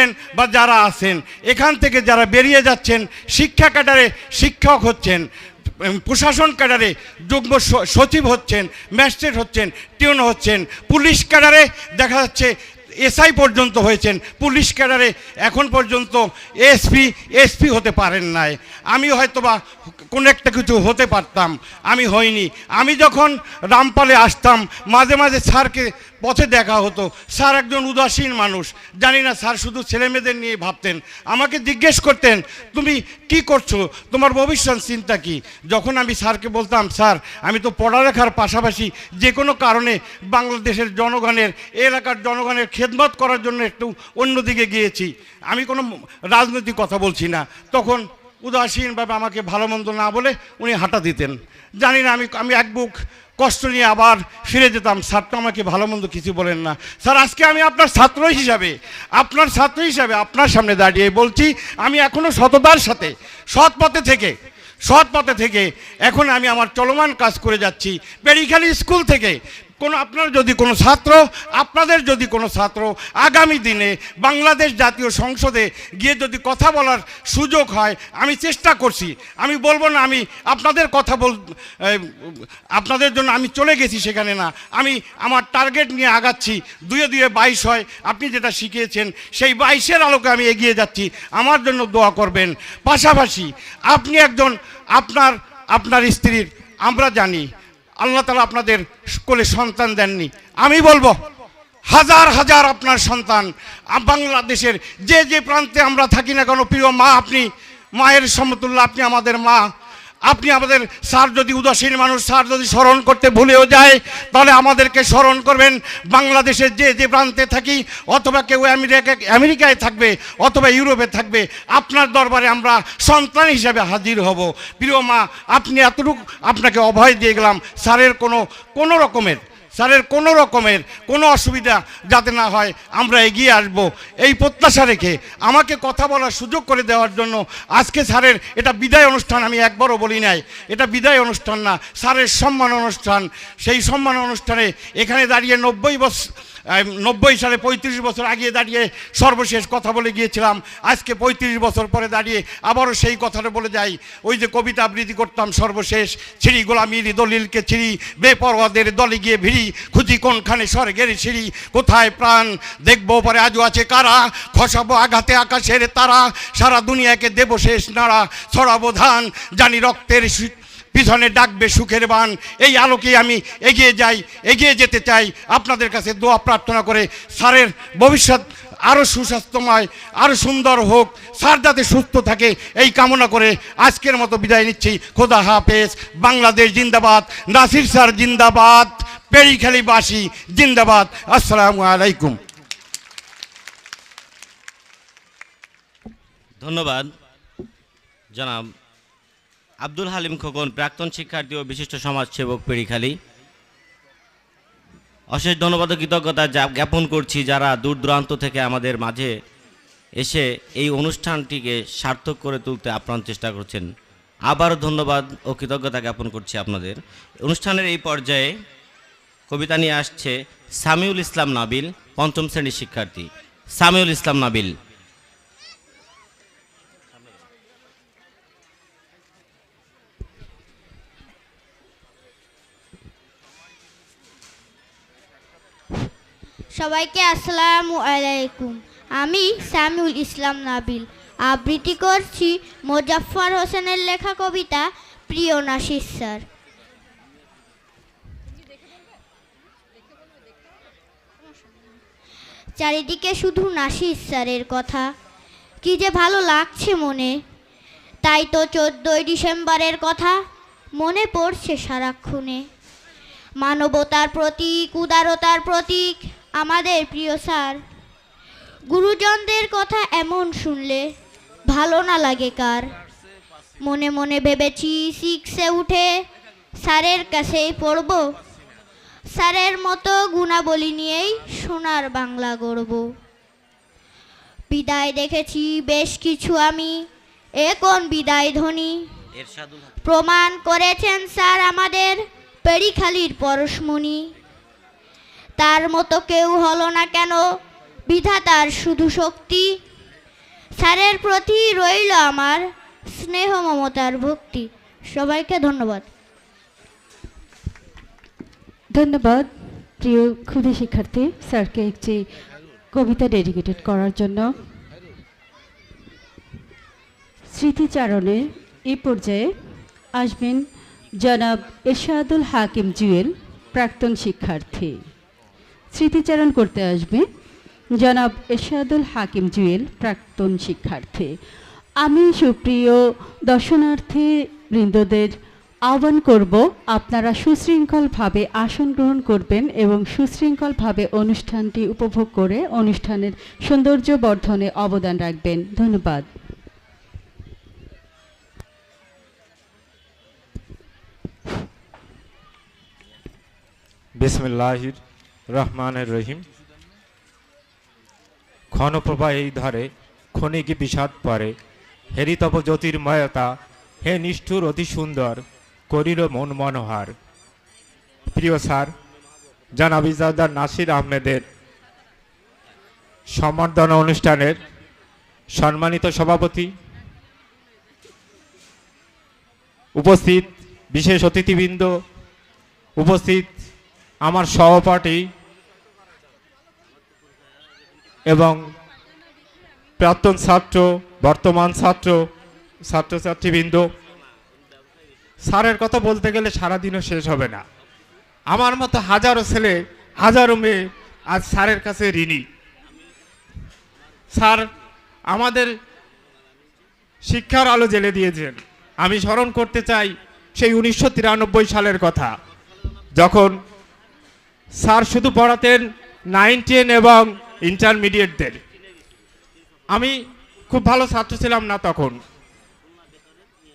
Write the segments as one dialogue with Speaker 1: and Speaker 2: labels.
Speaker 1: ছিলেন বা যারা আছেন, এখান থেকে যারা বেরিয়ে যাচ্ছেন, শিক্ষা ক্যাডারে শিক্ষক হচ্ছেন প্রশাসন ক্যাডারে যুগ্ম সচিব হচ্ছেন, ম্যাজিস্ট্রেট হচ্ছেন, টিউন হচ্ছেন, পুলিশ ক্যাডারে দেখা যাচ্ছে এসআই পর্যন্ত হয়েছেন, পুলিশ ক্যাডারে এখন পর্যন্ত এসপি এসপি হতে পারেন নাই। আমি হয়তোবা কোনো একটা কিছু হতে পারতাম, আমি হইনি। আমি যখন রামপালে আসতাম, মাঝে মাঝে স্যারকে পথে দেখা হতো। স্যার একজন উদাসীন মানুষ। জানি না, স্যার শুধু ছেলেমেয়েদের নিয়ে ভাবতেন। আমাকে জিজ্ঞেস করতেন, তুমি কি করছ? তোমার ভবিষ্যৎ চিন্তা কি? যখন আমি স্যারকে বলতাম, স্যার, আমি তো পড়ালেখার পাশাপাশি যে কোনো কারণে বাংলাদেশের জনগণের, এলাকার জনগণের খেদমত করার জন্য একটু অন্যদিকে গিয়েছি। আমি কোনো রাজনৈতিক কথা বলছি না। তখন উদাসীনভাবে আমাকে ভালো মন্দ না বলে উনি হাঁটা দিতেন। জানি না, আমি আমি এক বুক কষ্ট নিয়ে আবার ফিরে যেতাম। স্যারটা আমাকে ভালো মন্দ কিছু বলেন না। স্যার, আজকে আমি আপনার ছাত্র হিসাবে, আপনার ছাত্র হিসাবে আপনার সামনে দাঁড়িয়ে বলছি, আমি এখনও সততার সাথে, সৎ পথে থেকে, সৎ পথে থেকে এখন আমি আমার চলমান কাজ করে যাচ্ছি। পেরিখালি স্কুল থেকে কোনো আপনার যদি কোনো ছাত্র, আপনাদের যদি কোনো ছাত্র, আগামী দিনে বাংলাদেশ জাতীয় সংসদে গিয়ে যদি কথা বলার সুযোগ হয়, আমি চেষ্টা করছি। আমি বলব না আমি আপনাদের কথা বল আপনাদের জন্য আমি চলে গেছি সেখানে না। আমি আমার টার্গেট নিয়ে আগাচ্ছি। দুয়ে দুয়ে বাইশ হয়। আপনি যেটা শিখিয়েছেন, সেই বাইশের আলোকে আমি এগিয়ে যাচ্ছি। আমার জন্য দোয়া করবেন। পাশাপাশি আপনি একজন আপনার আপনার স্ত্রীর, আমরা জানি আল্লাহ তালা আপনাদের কোলে সন্তান দেননি। আমি বলব, হাজার হাজার আপনার সন্তান বাংলাদেশের যে যে প্রান্তে আমরা থাকি না কেন, প্রিয় মা আপনি, মায়ের সমতুল্য আপনি আমাদের মা। আপনি আমাদের স্যার যদি উদাসীন মানুষ, স্যার যদি স্মরণ করতে ভুলেও যায়, তাহলে আমাদেরকে স্মরণ করবেন বাংলাদেশের যে যে প্রান্তে থাকি, অথবা কেউ আমেরিকা আমেরিকায় থাকবে, অথবা ইউরোপে থাকবে, আপনার দরবারে আমরা সন্তান হিসাবে হাজির হব। প্রিয় মা, আপনি এতটুকু আপনাকে অভয় দিয়ে গেলাম। স্যারের কোনো কোনো রকমের স্যারের কোনো রকমের কোনো অসুবিধা যাতে না হয়, আমরা এগিয়ে আসব। এই প্রত্যাশা রেখে আমাকে কথা বলার সুযোগ করে দেওয়ার জন্য আজকে স্যারের এটা বিদায় অনুষ্ঠান আমি একবারও বলি নাই। এটা বিদায় অনুষ্ঠান না, স্যারের সম্মান অনুষ্ঠান। সেই সম্মান অনুষ্ঠানে এখানে দাঁড়িয়ে নব্বই বছর নব্বই সালে পঁয়ত্রিশ বছর আগে দাঁড়িয়ে সর্বশেষ কথা বলে গিয়েছিলাম। আজকে পঁয়ত্রিশ বছর পরে দাঁড়িয়ে আবারও সেই কথাটা বলে যাই। ওই যে কবিতা আবৃত্তি করতাম সর্বশেষ ছিঁড়ি গোলামির দলিলকে ছিঁড়ি বেপরোয়াদের দলে গিয়ে ভিড়ি, খুঁজি কোনখানে স্বর্গের সিঁড়ি, কোথায় প্রাণ দেখব পরে আজও আছে কারা? খসাবো আঘাতে আকাশের তারা, সারা দুনিয়াকে দেব শেষ নাড়া, ছড়াবো ধান, জানি রক্তের পিছনে ডাকবে সুখের বান এই আলোকে আমি এগিয়ে যাই, এগিয়ে যেতে চাই। আপনাদের কাছে দোয়া প্রার্থনা করে স্যারের ভবিষ্যৎ আরও সুস্বাস্থ্যময় আরও সুন্দর হোক। স্যার যাতে সুস্থ থাকে, এই কামনা করে আজকের মতো বিদায় নিচ্ছি। খোদা হাফেজ। বাংলাদেশ জিন্দাবাদ। নাসির স্যার জিন্দাবাদ। পেরিখালিবাসী জিন্দাবাদ। আসসালামু আলাইকুম।
Speaker 2: ধন্যবাদ। জনাব আব্দুল হালিম খোকন, প্রাক্তন শিক্ষার্থী ও বিশিষ্ট সমাজসেবক পেরিখালী অশেষ ধন্যবাদ কৃতজ্ঞতা জ্ঞাপন করছি যারা দূর দূরান্ত থেকে আমাদের মাঝে এসে এই অনুষ্ঠানটিকে সার্থক করে তুলতে আপ্রাণ চেষ্টা করছেন। আবারও ধন্যবাদ ও কৃতজ্ঞতা জ্ঞাপন করছি আপনাদের। অনুষ্ঠানের এই পর্যায়ে কবিতা নিয়ে আসছে সামিউল ইসলাম নাবিল, পঞ্চম শ্রেণির শিক্ষার্থী। সামিউল ইসলাম নাবিল
Speaker 3: সবাইকে আসসালামু আলাইকুম। আমি সামিউল ইসলাম নাবিল। আবৃত্তি করছি মোজাফফর হোসেনের লেখা কবিতা প্রিয় নাসির স্যার। চারিদিকে শুধু নাসির স্যারের কথা। কি যে ভালো লাগছে মনে। তাই তো চোদ্দোই ডিসেম্বরের কথা মনে পড়ছে সারাক্ষণে। মানবতার প্রতীক, উদারতার প্রতীক আমাদের প্রিয় স্যার। গুরুজনদের কথা এমন শুনলে ভালো না লাগে কার। মনে মনে ভেবেছি সিক্সে উঠে স্যারের কাছেই পড়ব। স্যারের মতো গুণাবলী নিয়েই সোনার বাংলা গড়ব। বিদায় দেখেছি বেশ কিছু আমি। এ কোন বিদায় ধ্বনি? প্রমাণ করেছেন স্যার আমাদের পেরিখালির পরশমণি। তার মতো কেউ হলো না কেন? বিধাতার শুধু শক্তি? স্যারের প্রতি রইল আমার স্নেহ, মমতার ভক্তি। সবাইকে ধন্যবাদ।
Speaker 4: ধন্যবাদ, প্রিয় ক্ষুদে শিক্ষার্থী, স্যারকে একটি কবিতা ডেডিকেটেড করার জন্য। স্মৃতিচারণে এই পর্যায়ে আসবেন জনাব এরশাদুল হাকিম জুয়েল, প্রাক্তন শিক্ষার্থী। স্মৃতিচারণ করতে আসবে জনাব এরশাদুল হাকিম জুয়েল, প্রাক্তন শিক্ষার্থী। আমি সুপ্রিয় দর্শনার্থী বৃন্দদের আহ্বান করব, আপনারা সুশৃঙ্খলভাবে আসন গ্রহণ করবেন এবং সুশৃঙ্খলভাবে অনুষ্ঠানটি উপভোগ করে অনুষ্ঠানের সৌন্দর্য বর্ধনে অবদান রাখবেন। ধন্যবাদ।
Speaker 5: বিসমিল্লাহির রহমানের রহিম। ক্ষণপ্রভা এই ধারে ক্ষণিক বিষাদ পরে। হেরিতপ জ্যোতির্ময়তা, হে নিষ্ঠুর অতি সুন্দর, করিল মন মনোহার। প্রিয় স্যার, জানাব ইজাদার নাসির আহমেদের সম্বর্ধনা অনুষ্ঠানের সম্মানিত সভাপতি, উপস্থিত বিশেষ অতিথিবৃন্দ, উপস্থিত আমার সহপাঠী এবং প্রাক্তন ছাত্র, বর্তমান ছাত্র, ছাত্রছাত্রীবৃন্দ, স্যারের কথা বলতে গেলে সারাদিনও শেষ হবে না। আমার মতো হাজারো ছেলে, হাজারো মেয়ে আজ স্যারের কাছে ঋণী। স্যার আমাদের শিক্ষার আলো জেলে দিয়েছেন। আমি স্মরণ করতে চাই সেই উনিশশো তিরানব্বই সালের কথা, যখন স্যার শুধু পড়াতেন নাইন, টেন এবং ইন্টারমিডিয়েটদের আমি খুব ভালো ছাত্র ছিলাম না তখন।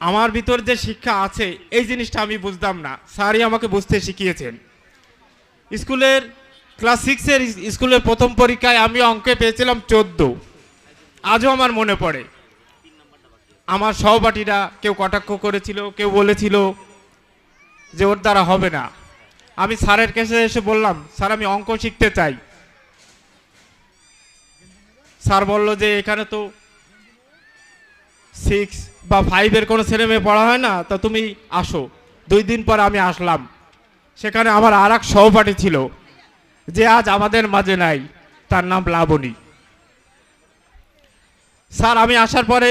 Speaker 5: আমার ভিতর যে শিক্ষা আছে, এই জিনিসটা আমি বুঝতাম না। স্যারই আমাকে বুঝতে শিখিয়েছেন। স্কুলের, ক্লাস সিক্সের স্কুলের প্রথম পরীক্ষায় আমি অঙ্কে পেয়েছিলাম চোদ্দ। আজও আমার মনে পড়ে। আমার সহপাঠীরা কেউ কটাক্ষ করেছিল, কেউ বলেছিল যে ওর দ্বারা হবে না। আমি স্যারের কাছে এসে বললাম, স্যার, আমি অঙ্ক শিখতে চাই। স্যার বলল যে এখানে তো সিক্স বা ফাইভের কোনো ছেলে মেয়ে পড়া হয় না, তা তুমি আসো। দুই দিন পর আমি আসলাম। সেখানে আমার আর এক সহপাঠী ছিল, যে আজ আমাদের মাঝে নাই, তার নাম লাবণী। স্যার, আমি আসার পরে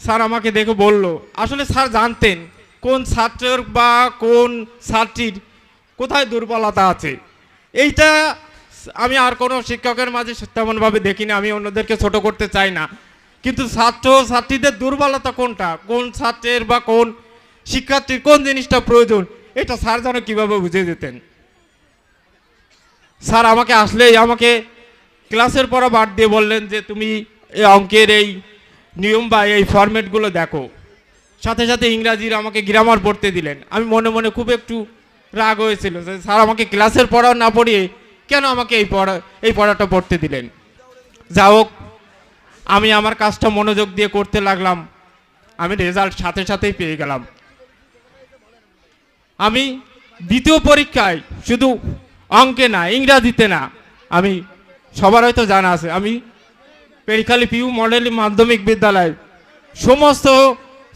Speaker 5: স্যার আমাকে দেখে বলল, আসলে স্যার জানতেন কোন ছাত্রের বা কোন ছাত্রীর কোথায় দুর্বলতা আছে। এইটা আমি আর কোনো শিক্ষকের মাঝে তেমনভাবে দেখিনি আমি অন্যদেরকে ছোট করতে চাই না। কিন্তু ছাত্র ছাত্রীদের দুর্বলতা কোনটা? কোন ছাত্রের বা কোন শিক্ষার্থীর কোন জিনিসটা প্রয়োজন? এটা স্যার যেন কীভাবে বুঝে যেতেন স্যার, আমাকে আসলেই আমাকে ক্লাসের পর বাদ দিয়ে বললেন যে, তুমি এই অঙ্কের এই নিয়ম বা এই ফরম্যাটগুলো দেখো। সাথে সাথে ইংরাজির আমাকে গ্রামার পড়তে দিলেন। আমি মনে মনে খুব একটু রাগ হয়েছিল স্যার, আমাকে ক্লাসের পড়া না পড়িয়ে কেন আমাকে এই পড়া, এই পড়াটা পড়তে দিলেন? যা হোক, আমি আমার কাজটা মনোযোগ দিয়ে করতে লাগলাম। আমি রেজাল্ট সাথে সাথেই পেয়ে গেলাম। আমি দ্বিতীয় পরীক্ষায় শুধু অঙ্কে না, ইংরাজিতে না, আমি সবার হয়তো জানা আছে, আমি পেরিখালি পিউ মডেল মাধ্যমিক বিদ্যালয়, সমস্ত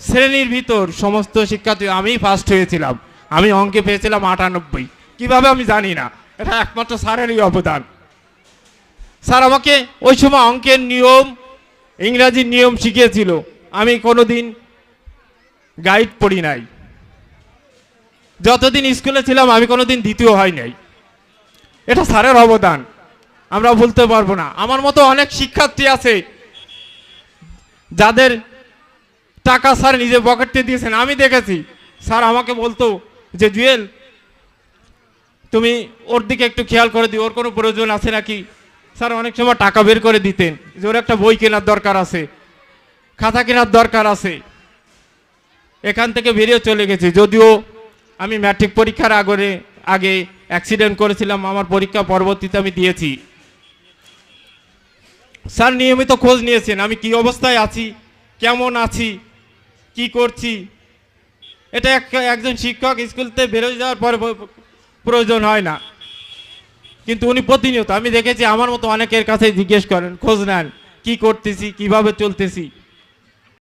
Speaker 5: শ্রেণির ভিতর সমস্ত শিক্ষার্থী আমি ফার্স্ট হয়েছিলাম। আমি অঙ্কে পেয়েছিলাম আটানব্বই। কীভাবে আমি জানি না। এটা একমাত্র স্যারেরই অবদান। স্যার আমাকে ওই সময় অঙ্কের নিয়ম, ইংরাজির নিয়ম শিখিয়েছিল। আমি কোনোদিন গাইড পড়ি নাই। যতদিন স্কুলে ছিলাম, আমি কোনোদিন দ্বিতীয় হয় নাই। এটা স্যারের অবদান। আমরা বলতে পারব না। আমার মতো অনেক শিক্ষার্থী আছে, যাদের টাকা স্যার নিজে পকেটে দিয়েছেন। আমি দেখেছি, স্যার আমাকে বলতো যে, জুয়েল তুমি ওর দিকে একটু খেয়াল করে দিও, ওর কোনো প্রয়োজন আছে নাকি? স্যার, অনেক সময় টাকা বের করে দিতেন, যে ওর একটা বই কেনার দরকার আছে, খাতা কেনার দরকার আছে। এখান থেকে বেরিয়ে চলে গেছি। যদিও আমি ম্যাট্রিক পরীক্ষার আগরে, আগে অ্যাক্সিডেন্ট করেছিলাম, আমার পরীক্ষা পরবর্তীতে আমি দিয়েছি। স্যার নিয়মিত খোঁজ নিয়েছেন, আমি কি অবস্থায় আছি, কেমন আছি, কি করছি? এটা এক- একজন শিক্ষক স্কুলতে বেরোয় যাওয়ার পরে প্রয়োজন হয় না। কিন্তু উনি প্রতিনিয়ত, আমি দেখেছি আমার মতো অনেকের কাছে জিজ্ঞেস করেন, খোঁজ নেন, কি করতেছি, কীভাবে চলতেছি।